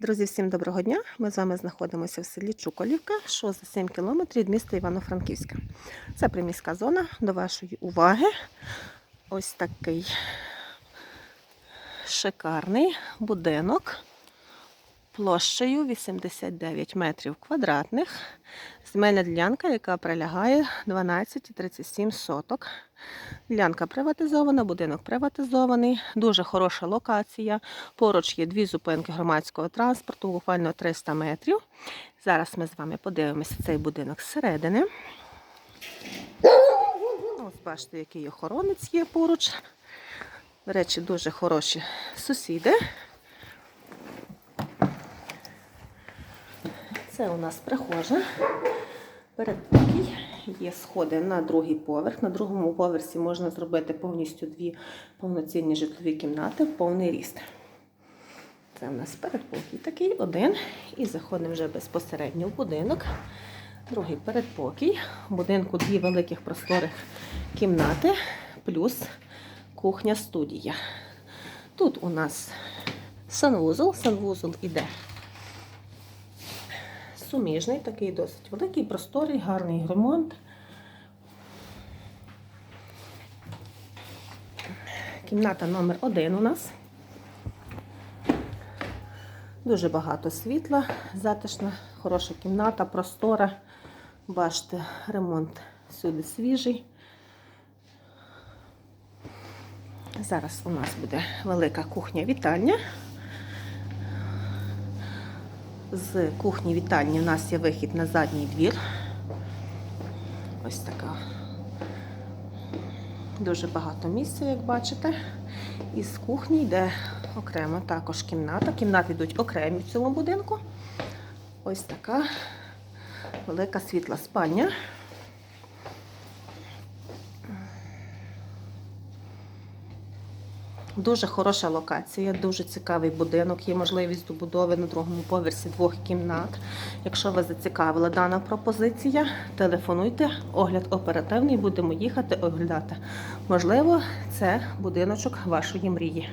Друзі, всім доброго дня! Ми з вами знаходимося в селі Чуколівка, що за 7 кілометрів від міста Івано-Франківська. Це приміська зона. До вашої уваги. Ось такий шикарний будинок площею 89 метрів квадратних. Земельна ділянка, яка прилягає 12,37 соток. Ділянка приватизована, будинок приватизований, дуже хороша локація. Поруч є дві зупинки громадського транспорту, буквально 300 метрів. Зараз ми з вами подивимося цей будинок зсередини. Ось бачите, який охоронець є поруч. До речі, дуже хороші сусіди. Це у нас прихожа. Передпокій. Є сходи на другий поверх. На другому поверсі можна зробити повністю дві повноцінні житлові кімнати повний ріст. Це у нас передпокій такий один. І заходимо вже безпосередньо в будинок. Другий передпокій. В будинку дві великих просторих кімнати, плюс кухня-студія. Тут у нас санвузол. Санвузол іде суміжний, такий досить великий, просторий, гарний ремонт. Кімната номер один у нас. Дуже багато світла, затишна, хороша кімната, простора. Бачите, ремонт всюди свіжий. Зараз у нас буде велика кухня-вітальня. З кухні вітальні у нас є вихід на задній двір. Ось така. Дуже багато місця, як бачите. І з кухні йде окремо також кімната. Кімнати йдуть окремі в цьому будинку. Ось така велика світла спальня. Дуже хороша локація, дуже цікавий будинок. Є можливість добудови на другому поверсі двох кімнат. Якщо вас зацікавила дана пропозиція, телефонуйте, огляд оперативний, будемо їхати оглядати. Можливо, це будиночок вашої мрії.